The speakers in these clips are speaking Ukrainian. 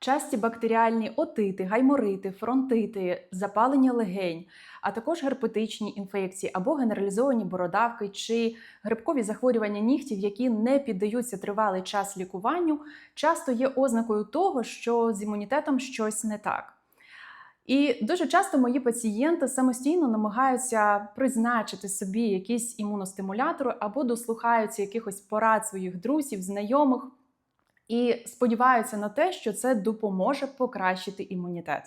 часті бактеріальні отити, гайморити, фронтити, запалення легень, а також герпетичні інфекції або генералізовані бородавки чи грибкові захворювання нігтів, які не піддаються тривалий час лікуванню, часто є ознакою того, що з імунітетом щось не так. І дуже часто мої пацієнти самостійно намагаються призначити собі якісь імуностимулятори або дослухаються якихось порад своїх друзів, знайомих і сподіваються на те, що це допоможе покращити імунітет.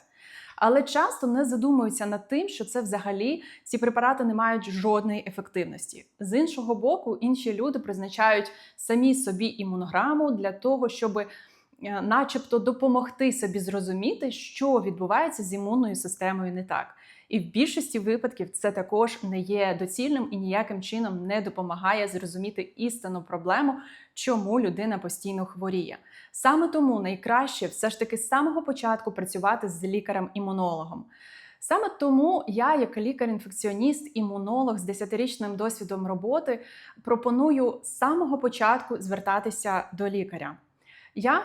Але часто не задумуються над тим, що це взагалі ці препарати не мають жодної ефективності. З іншого боку, інші люди призначають самі собі імунограму для того, щоб е, начебто допомогти собі зрозуміти, що відбувається з імунною системою не так. І в більшості випадків це також не є доцільним і ніяким чином не допомагає зрозуміти істинну проблему, чому людина постійно хворіє. Саме тому найкраще все ж таки з самого початку працювати з лікарем-імунологом. Саме тому я, як лікар-інфекціоніст, імунолог з 10-річним досвідом роботи, пропоную з самого початку звертатися до лікаря. Я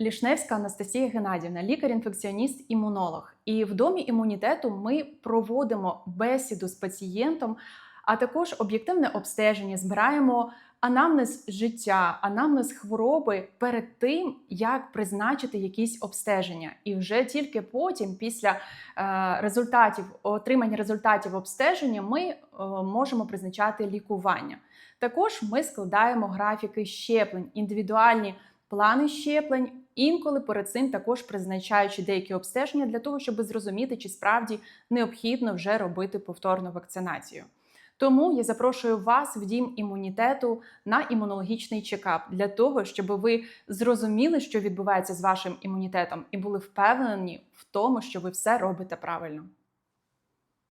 Лішневська Анастасія Геннадівна, лікар-інфекціоніст, імунолог. І в домі імунітету ми проводимо бесіду з пацієнтом, а також об'єктивне обстеження, збираємо анамнез життя, анамнез хвороби перед тим, як призначити якісь обстеження. І вже тільки потім, після е, результатів отримання результатів обстеження, ми е, можемо призначати лікування. Також ми складаємо графіки щеплень, індивідуальні плани щеплень. Інколи перед цим також призначаючи деякі обстеження для того, щоб зрозуміти, чи справді необхідно вже робити повторну вакцинацію. Тому я запрошую вас в дім імунітету на імунологічний чекап для того, щоб ви зрозуміли, що відбувається з вашим імунітетом, і були впевнені в тому, що ви все робите правильно.